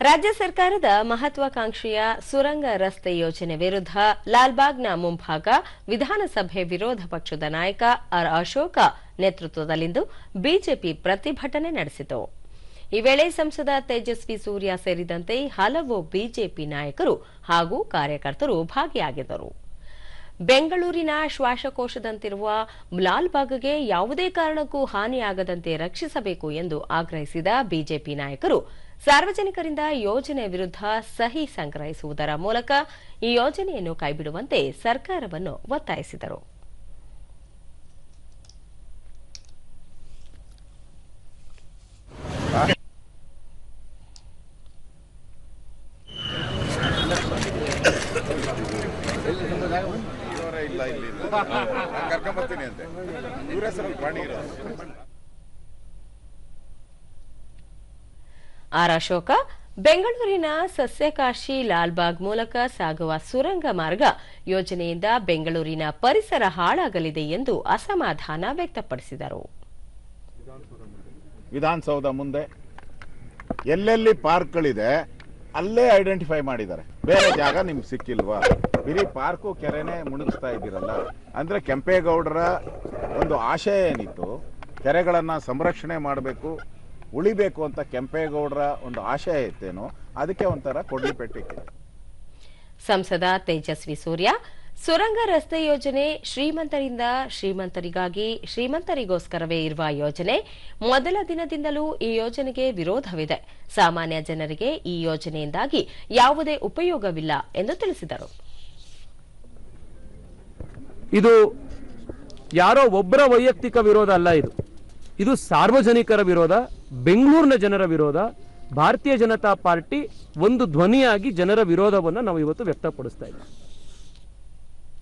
ರಾಜ್ಯ ಸರ್ಕಾರದ ಮಹತ್ವಾಕಾಂಕ್ಷೆಯ ಸುರಂಗ ರಸ್ತೆ ಯೋಜನೆ ವಿರುದ್ಧ ಲಾಲ್ಬಾಗ್ನ ಮುಂಭಾಗ ವಿಧಾನಸಭೆ ವಿರೋಧ ಪಕ್ಷದ ನಾಯಕ ಆರ್ ಅಶೋಕ ನೇತೃತ್ವದಲ್ಲಿಂದು ಬಿಜೆಪಿ ಪ್ರತಿಭಟನೆ ನಡೆಸಿತು. ಈ ವೇಳೆ ಸಂಸದ ತೇಜಸ್ವಿ ಸೂರ್ಯ ಸೇರಿದಂತೆ ಹಲವು ಬಿಜೆಪಿ ನಾಯಕರು ಹಾಗೂ ಕಾರ್ಯಕರ್ತರು ಭಾಗಿಯಾಗಿದ್ದರು. ಬೆಂಗಳೂರಿನ ಶ್ವಾಸಕೋಶದಂತಿರುವ ಲಾಲ್ಬಾಗ್ಗೆ ಯಾವುದೇ ಕಾರಣಕ್ಕೂ ಹಾನಿಯಾಗದಂತೆ ರಕ್ಷಿಸಬೇಕು ಎಂದು ಆಗ್ರಹಿಸಿದ ಬಿಜೆಪಿ ನಾಯಕರು. ಸಾರ್ವಜನಿಕರಿಂದ ಯೋಜನೆ ವಿರುದ್ಧ ಸಹಿ ಸಂಗ್ರಹಿಸುವುದರ ಮೂಲಕ ಈ ಯೋಜನೆಯನ್ನು ಕೈಬಿಡುವಂತೆ ಸರ್ಕಾರವನ್ನು ಒತ್ತಾಯಿಸಿದರು. ಆರ್ ಅಶೋಕ, ಬೆಂಗಳೂರಿನ ಸಸ್ಯಕಾಶಿ ಲಾಲ್ಬಾಗ್ ಮೂಲಕ ಸಾಗುವ ಸುರಂಗ ಮಾರ್ಗ ಯೋಜನೆಯಿಂದ ಬೆಂಗಳೂರಿನ ಪರಿಸರ ಹಾಳಾಗಲಿದೆ ಎಂದು ಅಸಮಾಧಾನ ವ್ಯಕ್ತಪಡಿಸಿದರು. ವಿಧಾನಸೌಧ ಮುಂದೆ ಎಲ್ಲೆಲ್ಲಿ ಪಾರ್ಕ್ಗಳಿದೆ ಅಲ್ಲೇ ಐಡೆಂಟಿಫೈ ಮಾಡಿದ್ದಾರೆ. ಬೇರೆ ಜಾಗ ನಿಮ್ಗೆ ಸಿಕ್ಕಿಲ್ವಾ? ಬರೀ ಪಾರ್ಕು ಕೆರೆನೇ ಮುಳುಗಿಸ್ತಾ ಇದ್ದೀರಲ್ಲ. ಅಂದ್ರೆ ಕೆಂಪೇಗೌಡರ ಒಂದು ಆಶಯ ಏನಿತ್ತು? ಕೆರೆಗಳನ್ನ ಸಂರಕ್ಷಣೆ ಮಾಡಬೇಕು, ಉಳಿಬೇಕು ಅಂತ ಕೆಂಪೇಗೌಡರ ಒಂದು ಆಶಯ ಇತ್ತೇನೋ, ಅದಕ್ಕೆ ಒಂಥರ ಕೊಡ್ಲಿ ಪೆಟ್ಟಿಗೆ. ಸಂಸದ ತೇಜಸ್ವಿ ಸೂರ್ಯ ಸುರಂಗ ರಸ್ತೆ ಯೋಜನೆ ಶ್ರೀಮಂತರಿಂದ ಶ್ರೀಮಂತರಿಗಾಗಿ ಶ್ರೀಮಂತರಿಗೋಸ್ಕರವೇ ಇರುವ ಯೋಜನೆ ಮೊದಲ ದಿನದಿಂದಲೂ ಈ ಯೋಜನೆಗೆ ವಿರೋಧವಿದೆ. ಸಾಮಾನ್ಯ ಜನರಿಗೆ ಈ ಯೋಜನೆಯಿಂದಾಗಿ ಯಾವುದೇ ಉಪಯೋಗವಿಲ್ಲ ಎಂದು ತಿಳಿಸಿದರು. ಇದು ಯಾರೋ ಒಬ್ಬರ ವೈಯಕ್ತಿಕ ವಿರೋಧ ಅಲ್ಲ ಇದು. ಇದು ಸಾರ್ವಜನಿಕರ ವಿರೋಧ, ಬೆಂಗಳೂರಿನ ಜನರ ವಿರೋಧ, ಭಾರತೀಯ ಜನತಾ ಪಾರ್ಟಿ ಒಂದು ಧ್ವನಿಯಾಗಿ ಜನರ ವಿರೋಧವನ್ನು ನಾವು ಇವತ್ತು ವ್ಯಕ್ತಪಡಿಸ್ತಾ ಇದ್ದೀವಿ.